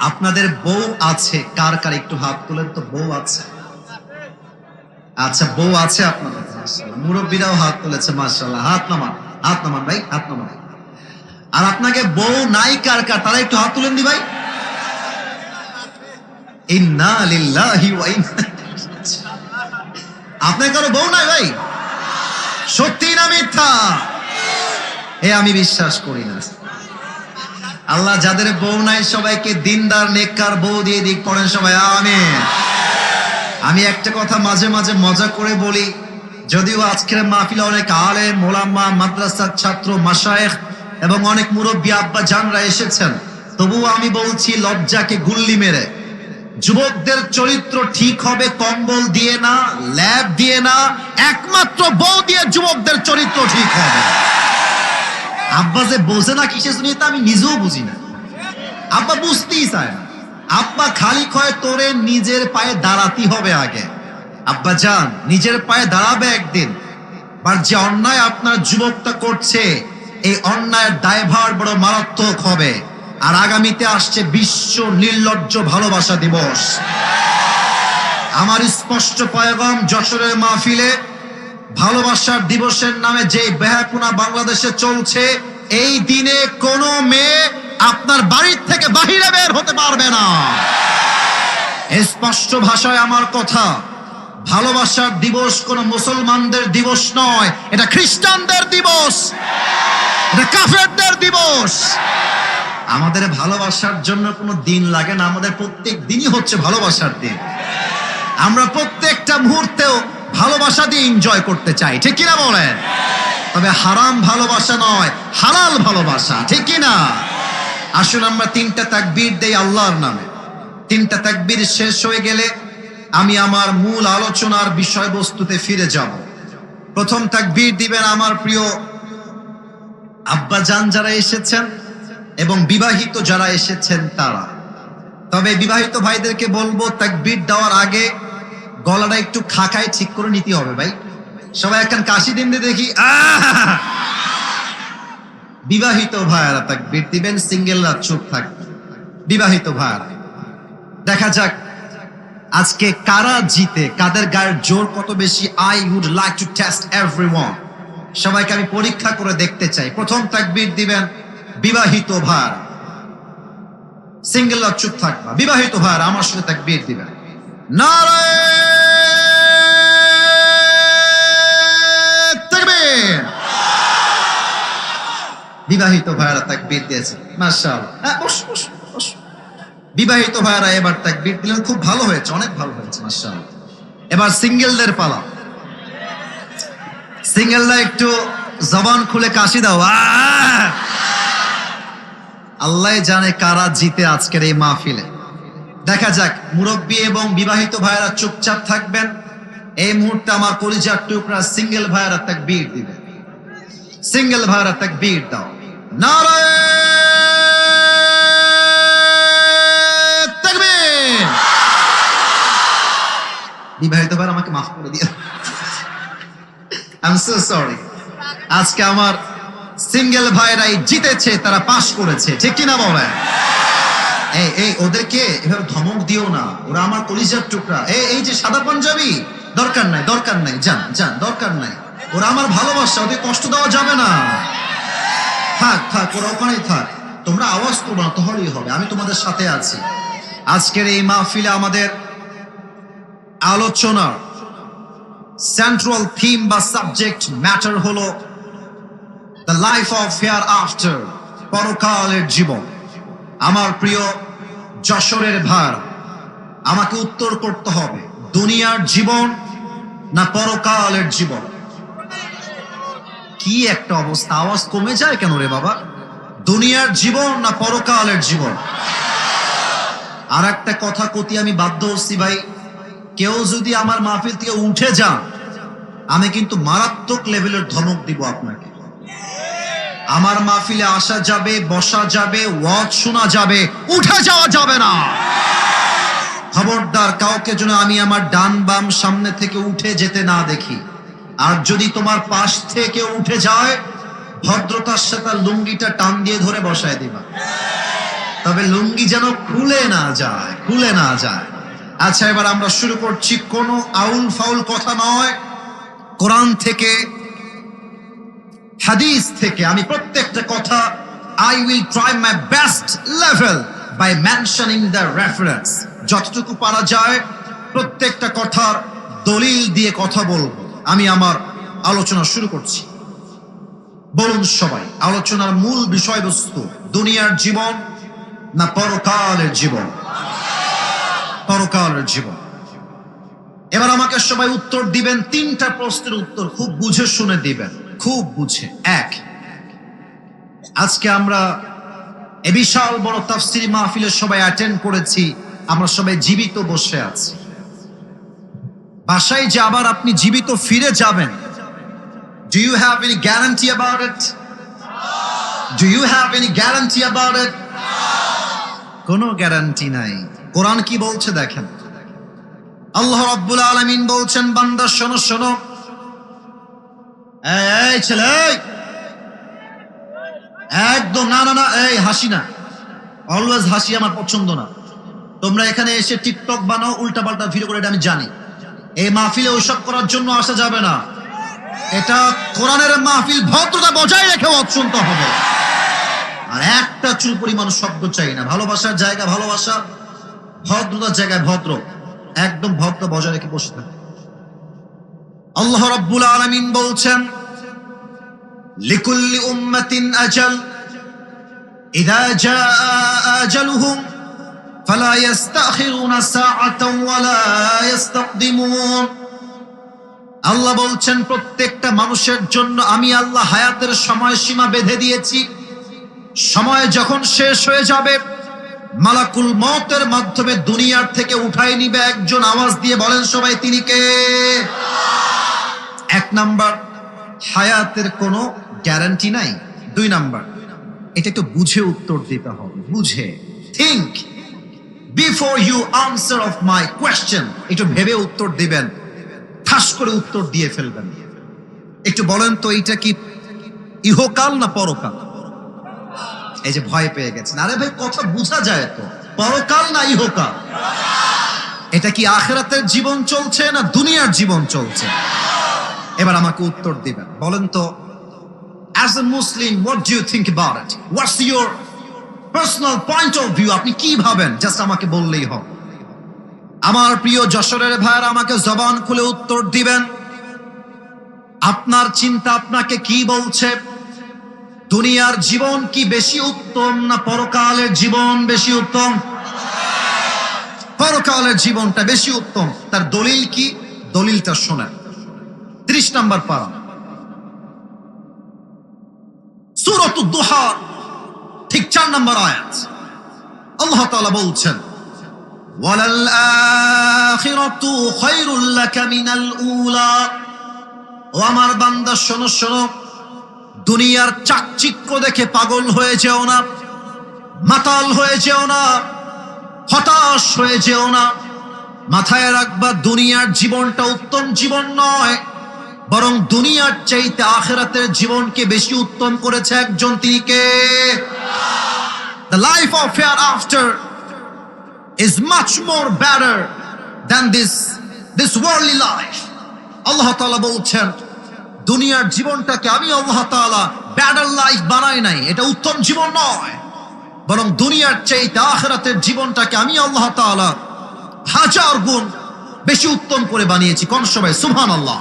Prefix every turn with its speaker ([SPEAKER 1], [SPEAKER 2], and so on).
[SPEAKER 1] আপনাদের বউ আছে, কার কার একটু হাত তোলেন তো, বউ আছে। আচ্ছা বউ আছে আপনাদের মুরব্বীরাও হাত তুলেছে মাশাল্লাহ হাত নামান হাত নামান ভাই, হাত নামান। আর আপনাকে বউ নাই, কার কার? তারা একটু হাত তুলেন দি ভাই। আপনার কারও বউ নাই ভাই? সত্যি না মিথ্যা? এ, আমি বিশ্বাস করি না। আল্লাহ যাদের বউ নাই সবাইকে দিনদার, নেককার বউ দিয়ে দিক, পড়েন সবাই, আমিন। আমি একটা কথা মাঝে মাঝে মজা করে বলি, যদিও আজকের মাহফিলে অনেক আলে মোলাম্মা মাদ্রাসার ছাত্র মাসায়েখ এবং অনেক মুরব্বী আব্বা জানরা এসেছেন। তবুও আমি বলছি, লজ্জাকে গুল্লি মেরে। যুবকদের চরিত্র ঠিক হবে, কম্বল দিয়ে না, ল্যাব দিয়ে না, একমাত্র বউ দিয়ে যুবকদের চরিত্র ঠিক হবে। আব্বা যে বোঝে না কিসে শুনি তা আমি নিজেও বুঝি না। আব্বা বুঝতেই চায় না। আব্বা খালি কয়, তোরে নিজের পায়ে দাঁড়াতে হবে আগে। আব্বা যান, নিজের পায়ে দাঁড়াবে একদিন। আর যে অন্যায় আপনার যুবকটা করছে, এই অন্যায়ের দায়ভার বড় মারাত্মক হবে। আর আগামীতে আসছে বিশ্ব নির্লজ্জ ভালোবাসা দিবস। আমার স্পষ্ট পয়গম যশোরের মাহফিলে ভালোবাসার দিবসের নামে যে বেহাপুনা বাংলাদেশে চলছে, এই দিনে কোনো মেয়ে আপনার বাড়ির থেকে বাহিরে বের হতে পারবে না। স্পষ্ট ভাষায় আমার কথা, ভালোবাসার দিবস কোন মুসলমানদের দিবস নয়, এটা খ্রিস্টানদের দিবস, এটা কাফেরদের দিবস। আমাদের ভালোবাসার জন্য কোনো দিন লাগে না, আমাদের প্রত্যেক দিনই হচ্ছে ভালোবাসার দিন। আমরা প্রত্যেকটা মুহূর্তেও ভালোবাসা দিয়ে এনজয় করতে চাই। ঠিক কিনা বলেন? তবে হারাম ভালোবাসা নয়, হালাল ভালোবাসা। ঠিক কিনা? আসুন আমরা তিনটা তাকবীর দেই আল্লাহর নামে। তিনটা তাকবীর শেষ হয়ে গেলে আমি আমার মূল আলোচনার বিষয়বস্তুতে ফিরে যাব। প্রথম তাকবীর দিবেন আমার প্রিয় আব্বাজান যারা এসেছেন এবং বিবাহিত যারা এসেছেন তারা। তবে বিবাহিত ভাইদেরকে বলব, তাকবীর দেওয়ার আগে গলাটা একটু খাকায় ঠিক করে নিতে হবে ভাই। সবাই এখন কাশি দিন দিয়ে দেখি! বিবাহিত ভাইয়ারা তাকবীর দিবেন সিঙ্গেলরা চুপ থাকবে বিবাহিত ভাইয়ারা। দেখা যাক আজকে কারা জিতে, কাদের গায়ের জোর কত বেশি I would like to test everyone সবাইকে আমি পরীক্ষা করে দেখতে চাই। প্রথম তাকবীর দিবেন বিবাহিত ভাইয়ারা। সিঙ্গেলরা চুপ থাকবা বিবাহিত ভার আমার সাথে তাকবীর দিবেন। নারায়ে বিবাহিত ভাইয়ারা তাকবীর দিয়েছে। মাশাআল্লাহ। হ্যাঁ বিবাহিত ভাইয়ারা এবার তাকবীর দিলেন, খুব ভালো হয়েছে, অনেক ভালো হয়েছে, মাশাআল্লাহ। এবার সিঙ্গেলদের পালা। সিঙ্গেলরা একটু জবান খুলে কাশি দাও! আল্লাহ জানে কারা জিতে আজকের এই মাহফিলে। দেখা যাক, মুরব্বী এবং বিবাহিত ভাইয়েরা চুপচাপ থাকবেন। এই মুহূর্তে আমার কলিজার টুকরা সিঙ্গেল ভাইয়েরা তাক বীর দিবেন সিঙ্গেল ভাইয়েরা তাক বীর দাও। ভাইয়েরা আমাকে মাফ করে দিয়ে আই এম সরি আজকে আমার সিঙ্গেল ভাইরাই জিতেছে, তারা পাশ করেছে। ঠিক কিনা বলেন? এই এই, ওদেরকে এভাবে ধমক দিও না। ওরা আমার কলিজার টুকরা। এই এই যে সাদা পাঞ্জাবি, দরকার নাই দরকার নাই। যান যান, দরকার নাই। ওরা আমার ভালোবাসা, ওদের কষ্ট দেওয়া যাবে না। থাক থাক, ওরা ওখানেই থাক। তোমরা আওয়াজ করব না তাহলেই হবে। আমি তোমাদের সাথে আছি। আজকের এই মাহফিলে আমাদের আলোচনার সেন্ট্রাল থিম বা সাবজেক্ট ম্যাটার হলো the life of hereafter পরকালের জীবন। আমার প্রিয় যশোরের ভার, আমাকে উত্তর করতে হবে, দুনিয়ার জীবন না পরকালের জীবন? কি একটা অবস্থা? আওয়াজ কমে যায় কেন রে বাবা? দুনিয়ার জীবন না পরকালের জীবন? আর একটা কথা কতি, আমি বাধ্য হচ্ছি ভাই। কেউ যদি আমার মাহফিল থেকে উঠে যান, আমি কিন্তু মারাত্মক লেভেলের ধমক দিব আপনাকে। আমার মাহফিলে আসা যাবে, বসা যাবে, ওয়াজ শোনা যাবে, উঠে যাওয়া যাবে না। খবরদার, কাউকে যেন আমি আমার ডান বাম সামনে থেকে উঠে যেতে না দেখি। আর যদি তোমার পাশ থেকে উঠে যায়, ভদ্রতার সাথে লুঙ্গিটা টান দিয়ে ধরে বসায় দিবা। তবে লুঙ্গি যেন খুলে না যায়, খুলে না যায়। আচ্ছা এবার আমরা শুরু করছি। কোনো আউল ফাউল কথা নয়। কোরআন থেকে, হাদিস থেকে। আমি প্রত্যেকটা কথা I will try my best level by mentioning the reference যতটুকু পারা যায়, প্রত্যেকটা কথার দলিল দিয়ে কথা বলব। আমি আমার আলোচনা শুরু করছি। বলুন সবাই, আলোচনার মূল বিষয়বস্তু দুনিয়ার জীবন না পরকালের জীবন? পরকালের জীবন। এবার আমাকে সবাই উত্তর দিবেন, তিনটা প্রশ্নের উত্তর খুব বুঝে শুনে দিবেন, খুব বুঝে। এক, আজকে আমরা এ বিশাল বড় তাফসিরি মাহফিলের সবাই অ্যাটেন্ড করেছি, আমরা সবাই জীবিত বসে আছি। বাসায় যে আবার আপনি জীবিত ফিরে যাবেন। Do you have any guarantee about it do you have any guarantee about it কোনো গ্যারান্টি নাই। কোরআন কি বলছে দেখেন। আল্লাহ রাব্বুল আলামিন বলছেন বান্দা শোনো শোনো। এই, ছেলে একদম না না না এই হাসি না। অলওয়েজ হাসি আমার পছন্দ না। তোমরা এখানে এসে টিকটক বানাও উল্টা পাল্টা ভিডিও করে এটা আমি জানি। এই মাহফিলে ওইসব করার জন্য আসা যাবে না। এটা কোরআনের মাহফিল ভদ্রতা বজায় রেখে শুনতে হবে। আর একটা চুল পরিমাণ শব্দ চাই না। ভালোবাসার জায়গা ভালোবাসা, ভদ্রতার জায়গায় ভদ্র। একদম ভদ্র বজায় রেখে বসে থাকে। আল্লাহ রাব্বুল আলামিন বলছেন, লিকুল্লি উম্মাতিন আজাল, ইদা জাআ আজালুহুম ফালা ইস্তাখিরুনা সাআতান ওয়ালা ইস্তাকদিমুন আল্লাহ বলছেন, প্রত্যেকটা মানুষের জন্য আমি আল্লাহ হায়াতের সময়সীমা বেঁধে দিয়েছি। সময় যখন শেষ হয়ে যাবে, মালাকুল মতের মাধ্যমে দুনিয়ার থেকে উঠাই নিবে একজন আওয়াজ দিয়ে বলেন সবাই, তিনি কে? এক নাম্বার, হায়াতের কোনো গ্যারান্টি নাই। দুই নাম্বার, এটা একটু বুঝে উত্তর দিতে হবে। বুঝে think before you answer of my question একটু ভেবে উত্তর দিবেন। ঠাস করে উত্তর দিয়ে ফেলবেন। একটু বলেন তো, এইটা কি ইহকাল না পরকাল? এই যে ভয় পেয়ে গেছেন। আরে ভাই, কথা বোঝা যায় তো। পরকাল না ইহকাল? এটা কি আখেরাতের জীবন চলছে না দুনিয়ার জীবন চলছে? এবার আমাকে উত্তর দিবেন। বলেন তো as a Muslim what do you think about it what's your personal point of view আপনি কি ভাবেন? জাস্ট আমাকে বললেই হবে আমার প্রিয় যশোরের ভাইয়েরা আমাকে জবান খুলে উত্তর দিবেন। আপনার চিন্তা আপনাকে কি বলছে? দুনিয়ার জীবন কি বেশি উত্তম না পরকালের জীবন বেশি উত্তম? পরকালের জীবনটা বেশি উত্তম। তার দলিল কি? দলিলটা শোনেন। ত্রিশ নাম্বার পারা। সুরত দুহার। ঠিক চার নম্বর আয়াত। আল্লাহ তাআলা বলছেন ওয়ালাল-আখিরাতু খায়রুল লাকা উলা। ও আমার বান্দা, শোনো শোনো, দুনিয়ার চাকচিক্য দেখে পাগল হয়ে যেও না, মাতাল হয়ে যেও না, হতাশ হয়ে যেও না। মাথায় রাখবা, দুনিয়ার জীবনটা উত্তম জীবন নয়, বরং দুনিয়ার চাইতে আখেরাতের জীবনকে বেশি উত্তম করেছে একজন তিনি কে? Life of hereafter is much more better than this this worldly life. Allah তাআলা বলছেন, দুনিয়ার জীবনটাকে আমি আল্লাহ তাআলা ব্যাটার লাইফ বানাই নাই। এটা উত্তম জীবন নয়। বরং দুনিয়ার চাইতে আখেরাতের জীবনটাকে আমি আল্লাহ তাআলা হাজার গুণ বেশি উত্তম করে বানিয়েছি। কোন সবাই সুবহানাল্লাহ।